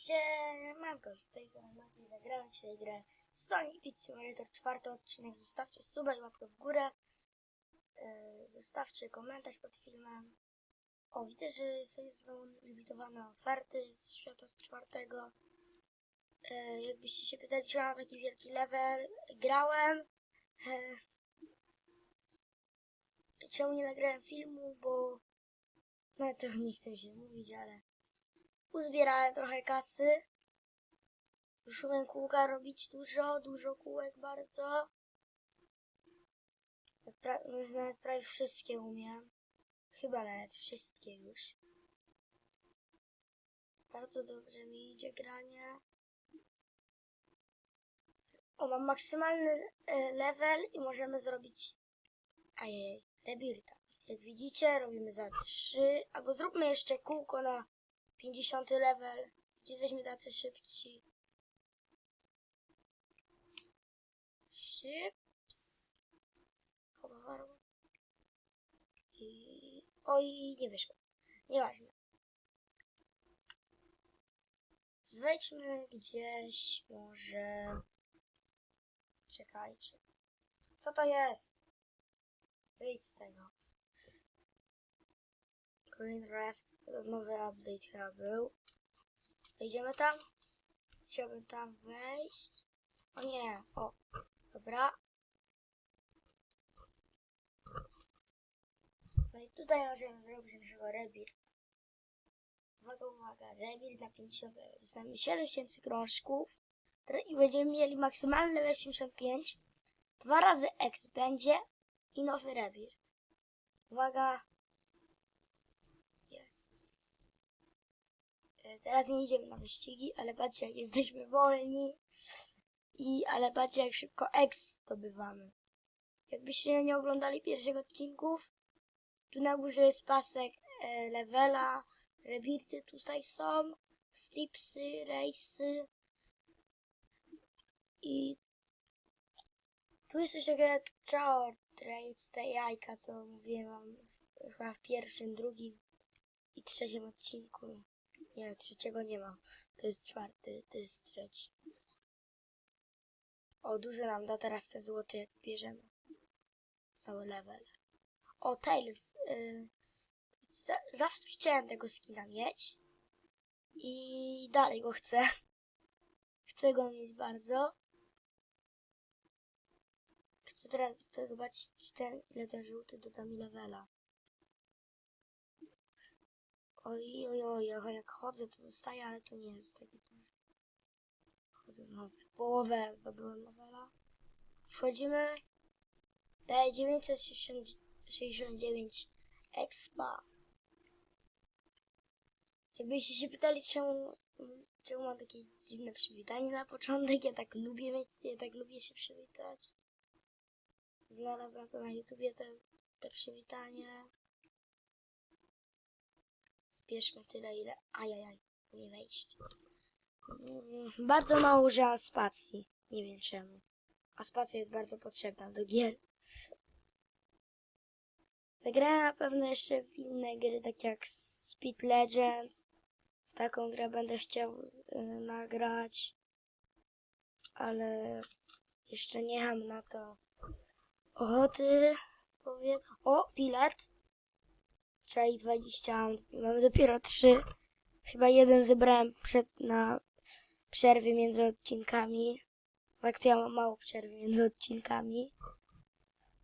Siemanko, z tej strony Maciej, zagrałem dzisiaj grę Sonic Beat Simulator, czwarty odcinek. Zostawcie suba i łapkę w górę. Yy, zostawcie komentarz pod filmem. O, widzę, że są znowu limitowane oferty z świata czwartego. Yy, jakbyście się pytali, czy mam taki wielki level, grałem. Yy, czemu nie nagrałem filmu, bo no to nie chcę się mówić, ale uzbierałem trochę kasy. Umiem kółka robić dużo, dużo kółek bardzo. Pra- nawet prawie wszystkie umiem. Chyba nawet wszystkie już. Bardzo dobrze mi idzie granie. O, mam maksymalny e, level i możemy zrobić ajej, rebuilda. Jak widzicie, robimy za 3, albo zróbmy jeszcze kółko na 50 level, jesteśmy tacy szybci. Szyps. Chowarło. I... Oj, nie wyszło. Nieważne. Wejdźmy gdzieś może... Czekajcie. Co to jest? Wyjdź z tego. Green Raft, nowy update chyba był. Wejdziemy tam? Chciałbym tam wejść. O nie, o, dobra. No i tutaj możemy zrobić naszego rebuild. Uwaga, uwaga, rebuild na 50, dostaniemy 7000 krążków i będziemy mieli maksymalny level 85. Dwa razy X będzie i nowy rebuild. Uwaga, jest. E, Teraz nie idziemy na wyścigi, ale patrzcie jak jesteśmy wolni. I, ale patrzcie jak szybko X zdobywamy. Jakbyście nie oglądali pierwszych odcinków, tu na górze jest pasek e, levela, rebirty tutaj są, stipsy, rejsy i tu jest coś takiego jak Chao Trades, te jajka, co mówiłem wam chyba w pierwszym, drugim i trzecim odcinku. Nie, trzeciego nie ma. To jest czwarty, to jest trzeci. O, dużo nam da teraz te złote, jak bierzemy. Cały level. O, Tails. Y, za, zawsze chciałem tego skina mieć. I dalej go chcę. Chcę go mieć bardzo. Chcę teraz zobaczyć ten, ile ten żółty doda mi levela. Oj, oj, oj, oj, jak chodzę to dostaję, ale to nie jest taki duży. Chodzę, no, połowę zdobyłem levela. Wchodzimy. Daje 969 expa. Jakbyście się pytali, czemu, czemu mam takie dziwne przywitanie na początek, ja tak lubię mieć, ja tak lubię się przywitać. Znalazłam to na YouTubie, te, te przywitanie. Zbierzmy tyle, ile... Ajajaj, nie wejść. Mm, Bardzo mało użyłam spacji. Nie wiem czemu. A spacja jest bardzo potrzebna do gier. Zagrałem na pewno jeszcze w inne gry, takie jak Speed Legends. W taką grę będę chciał y, nagrać. Ale jeszcze nie mam na to ochoty. Powiem. O, bilet. Czyli 20. Mamy dopiero 3. Chyba jeden zebrałem przed, na przerwy między odcinkami. Tak to ja mam mało przerwy między odcinkami.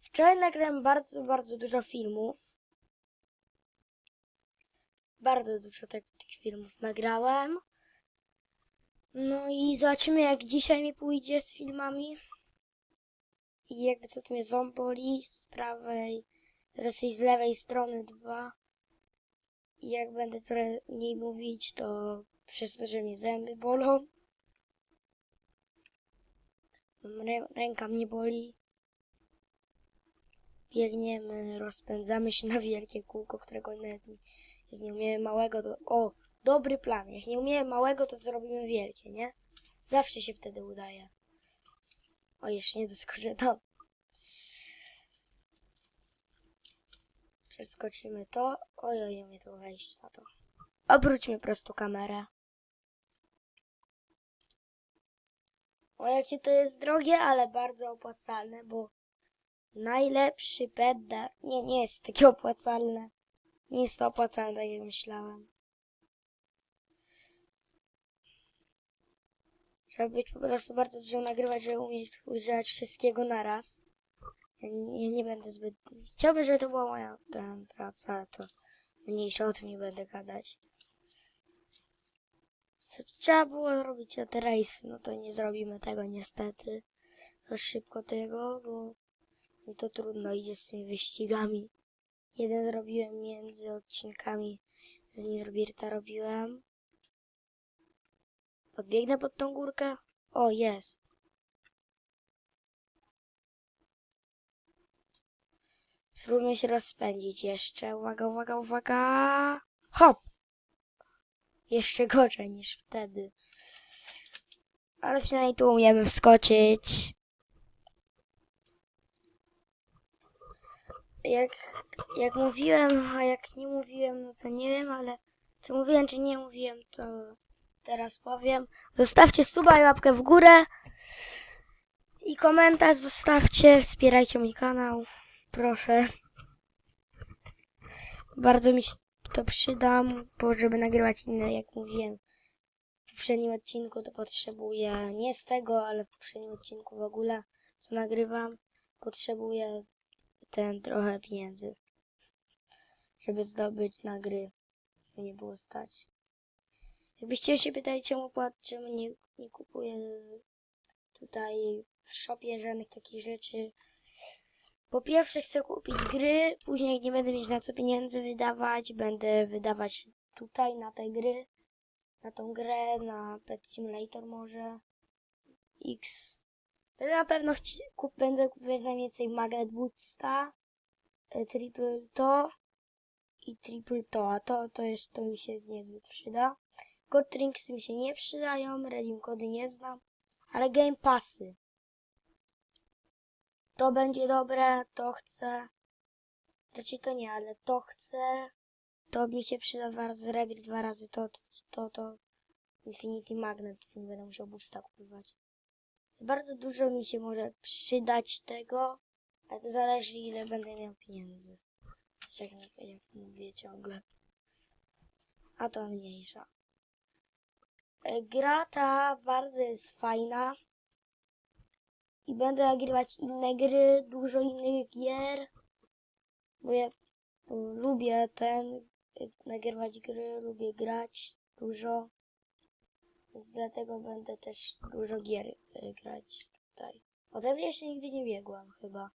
Wczoraj nagrałem bardzo, bardzo dużo filmów. Bardzo dużo tak, tych filmów nagrałem. No i zobaczymy jak dzisiaj mi pójdzie z filmami. I jakby co tu mnie ząb boli z prawej, teraz i z lewej strony dwa. I jak będę trochę mniej mówić, to przez to, że mnie zęby bolą. Rę, ręka mnie boli. Biegniemy, rozpędzamy się na wielkie kółko, którego nawet jak nie umiemy małego, to... O, dobry plan. Jak nie umiemy małego, to zrobimy wielkie, nie? Zawsze się wtedy udaje. O, jeszcze nie doskoczę tam. Przeskoczymy to. Oj, oj, nie umie to wejść na to. Obróćmy prosto kamerę. O jakie to jest drogie, ale bardzo opłacalne, bo najlepszy pedda. Nie, nie jest takie opłacalne. Nie jest to opłacalne, tak jak myślałem. Trzeba być po prostu bardzo dużo nagrywać, żeby umieć używać wszystkiego naraz. Ja nie, będę zbyt... Chciałbym, żeby to była moja ten, praca, to mniejsza o tym nie będę gadać. Co trzeba było robić o te rejsy? No to nie zrobimy tego niestety. Za szybko tego, bo mi to trudno idzie z tymi wyścigami. Jeden zrobiłem między odcinkami, z Nirbirta robiłem. Podbiegnę pod tą górkę? O, jest. Spróbujmy się rozpędzić jeszcze. Uwaga, uwaga, uwaga. Hop! Jeszcze gorzej niż wtedy. Ale przynajmniej tu umiemy wskoczyć. Jak, jak mówiłem, a jak nie mówiłem, no to nie wiem, ale czy mówiłem, czy nie mówiłem, to teraz powiem. Zostawcie suba i łapkę w górę. I komentarz zostawcie. Wspierajcie mój kanał. Proszę. Bardzo mi się to przyda, bo żeby nagrywać inne, jak mówiłem w poprzednim odcinku, to potrzebuję nie z tego, ale w poprzednim odcinku w ogóle, co nagrywam, potrzebuję ten trochę pieniędzy, żeby zdobyć na gry, żeby nie było stać. Jakbyście się pytali, czemu czemu nie, nie kupuję tutaj w shopie żadnych takich rzeczy. Po pierwsze chcę kupić gry, później nie będę mieć na co pieniędzy wydawać, będę wydawać tutaj na te gry, na tą grę, na Pet Simulator może, X. Będę na pewno kup, będę kupować najwięcej Magnet Bootsta, e, Triple to i Triple to, a to, to, jest, to mi się niezbyt przyda. God Drinksy mi się nie przydają, Redim kody nie znam, ale Game Passy. To będzie dobre, to chcę. Raczej to nie, ale to chcę. To mi się przyda dwa razy Rebir, dwa razy to, to, to, to Infinity Magnet, nie będę musiał boosta kupować. Bardzo dużo mi się może przydać tego, ale to zależy ile będę miał pieniędzy. Jak, jak mówię ciągle. A to mniejsza. E, Gra ta bardzo jest fajna. I będę nagrywać inne gry, dużo innych gier. Bo ja y, lubię ten, y, nagrywać gry, lubię grać dużo. Więc dlatego będę też dużo gier y, grać tutaj. Ode mnie jeszcze nigdy nie biegłam chyba.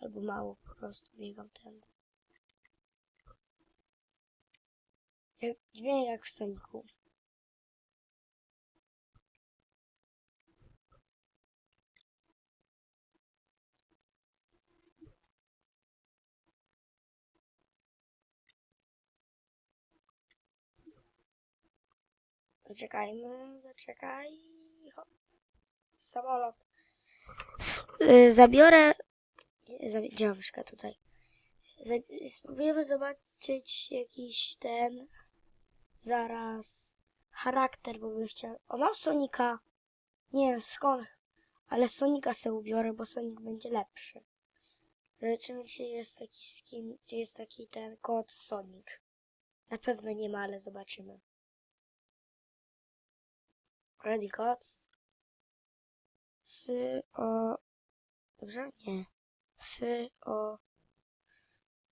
Albo mało po prostu biegam tędy. Jak, dźwięk jak w Sonicu. Zaczekajmy, zaczekaj. Samolot. Y, zabiorę. Gdzie mam tutaj? Spróbujemy zobaczyć jakiś ten. Zaraz. Charakter, bo bym chciał. O, mam Sonika. Nie wiem skąd. Ale Sonika se ubiorę, bo Sonic będzie lepszy. Zobaczymy, czy jest taki skin, czy jest taki ten kod Sonic. Na pewno nie ma, ale zobaczymy. Ready Gods. S o. Dobrze? Nie. S o.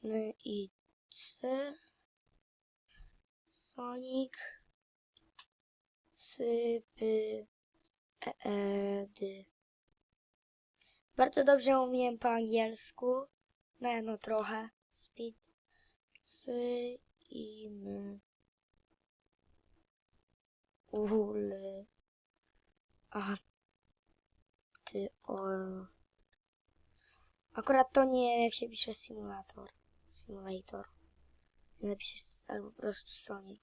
N i c. Sonic. S e, e d. Bardzo dobrze umiem po angielsku. No, no trochę. Speed. S i m. Ul. A ty o. Akurat to nie jak się pisze simulator. Simulator. Napisze albo po prostu Sonic.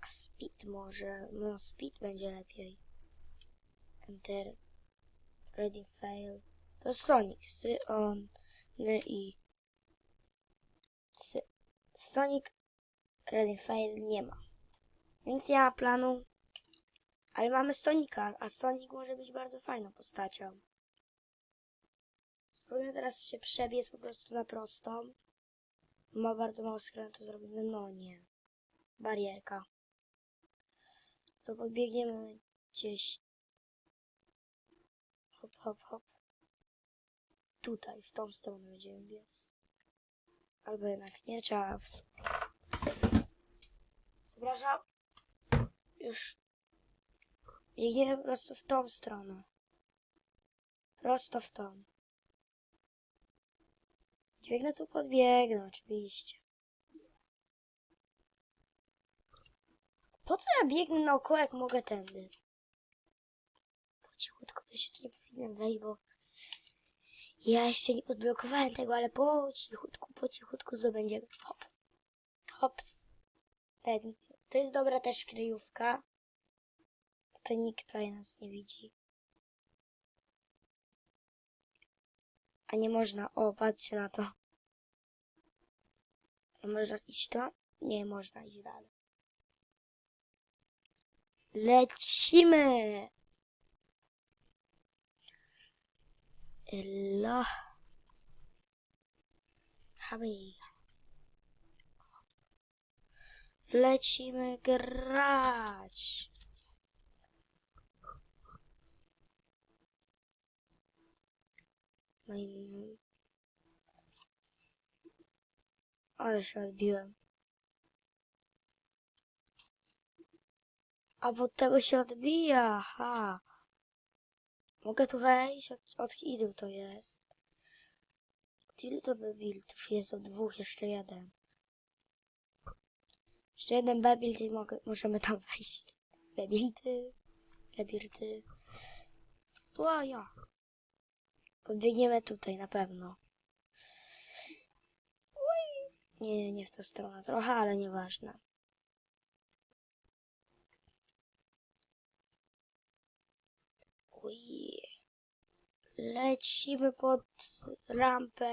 A Speed może. No Speed będzie lepiej. Enter. Ready fail. To Sonic. Sy on. N i. Sy. Sonic. Ready fail nie ma. Więc ja planu Ale mamy Sonika, a Sonic może być bardzo fajną postacią. Spróbujemy teraz się przebiec po prostu na prostą. Ma bardzo mało skrętu, zrobimy, no nie. Barierka. To podbiegniemy gdzieś. Hop, hop, hop. Tutaj, w tą stronę będziemy biec. Albo jednak nie, trzeba w... Przepraszam. Już biegniemy po prostu w tą stronę. Prosto w tą. Biegnę tu podbiegnę, oczywiście. Po co ja biegnę naokoło, jak mogę tędy? Po cichutku, bo się tu nie powinienem wejść, bo ja jeszcze nie odblokowałem tego, ale po cichutku, po cichutku zdobędziemy. Hop. Hops. To jest dobra też kryjówka. To nikt prawie nas nie widzi. A nie można. O, patrzcie na to. Można iść tam? Nie można iść dalej. Lecimy! Ella. Habi. Lecimy grać. No i... Ale się odbiłem. A bo od tego się odbija, ha. Mogę tu wejść? Od, od ilu to jest? Ilu to bebiltów jest? Od dwóch, jeszcze jeden. Jeszcze jeden bebilt i mogę, możemy tam wejść. Bebilty, bebilty. To ja. Podbiegniemy tutaj na pewno. Nie, nie w tą stronę trochę, ale nieważne. Ui. Lecimy pod rampę.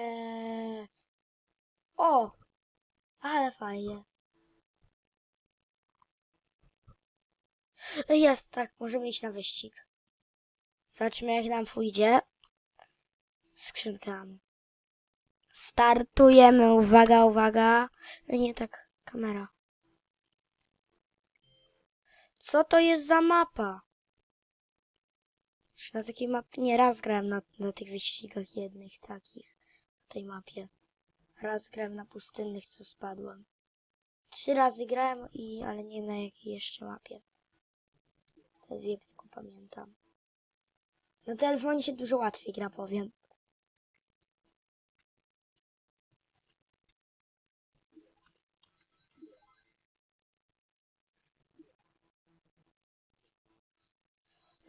O! Ale fajnie. Jest, tak, możemy iść na wyścig. Zobaczymy, jak nam pójdzie. Skrzynkami. Startujemy, uwaga, uwaga. Nie tak, kamera. Co to jest za mapa? Na takiej mapie, nie raz grałem na, na tych wyścigach jednych takich, na tej mapie. Raz grałem na pustynnych, co spadłem. Trzy razy grałem, i, ale nie na jakiej jeszcze mapie. Te dwie tylko pamiętam. Na telefonie się dużo łatwiej gra, powiem.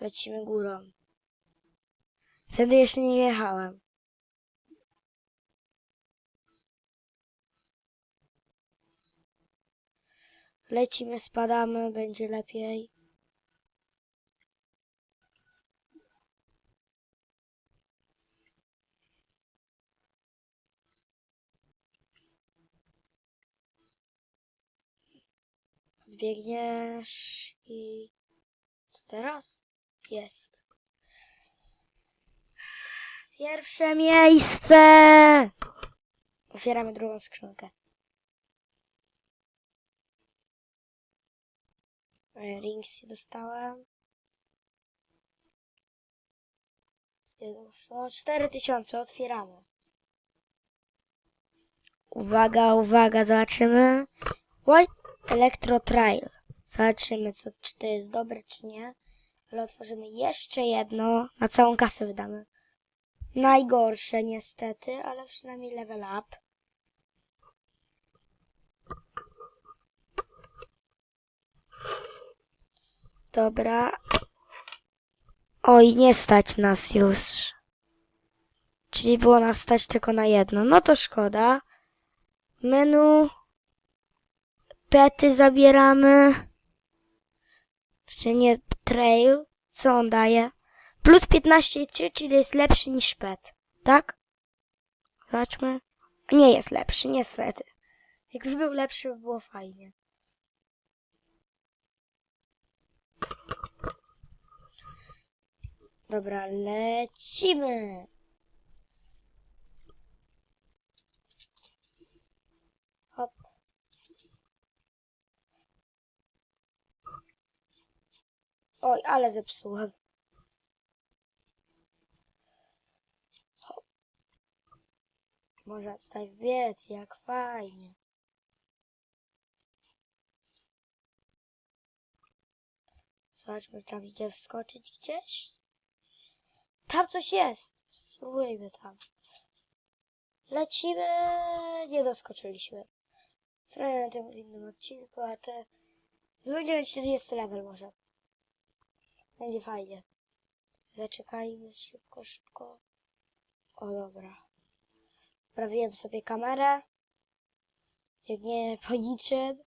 Lecimy górą. Wtedy jeszcze nie jechałem. Lecimy, spadamy, będzie lepiej. Zbiegniesz i... Co teraz? Jest. Pierwsze miejsce! Otwieramy drugą skrzynkę. E, Ringsy dostałem. O, 4000, otwieramy. Uwaga, uwaga, zobaczymy. White Electro Trial. Zobaczymy, co, czy to jest dobre, czy nie. Ale otworzymy jeszcze jedno. Na całą kasę wydamy. Najgorsze niestety, ale przynajmniej level up. Dobra. Oj, nie stać nas już. Czyli było nas stać tylko na jedno. No to szkoda. Menu. Pety zabieramy. Jeszcze nie trail, co on daje? Plus 15 3, czyli jest lepszy niż pet, tak? Zobaczmy. Nie jest lepszy, niestety. Jakby był lepszy, by było fajnie. Dobra, lecimy! Oj, ale zepsułem. Hop. Może tutaj wbiec, jak fajnie. Zobaczmy, tam idzie wskoczyć gdzieś. Tam coś jest. Spróbujmy tam. Lecimy. Nie doskoczyliśmy. Zrobię na tym innym odcinku, a te... Zrobimy 40 level może. Będzie fajnie. Zaczekajmy szybko, szybko. O, dobra. Prawiłem sobie kamerę. Jak nie po niczym.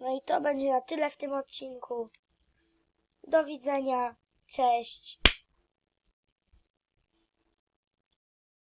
No i to będzie na tyle w tym odcinku. Do widzenia. Cześć.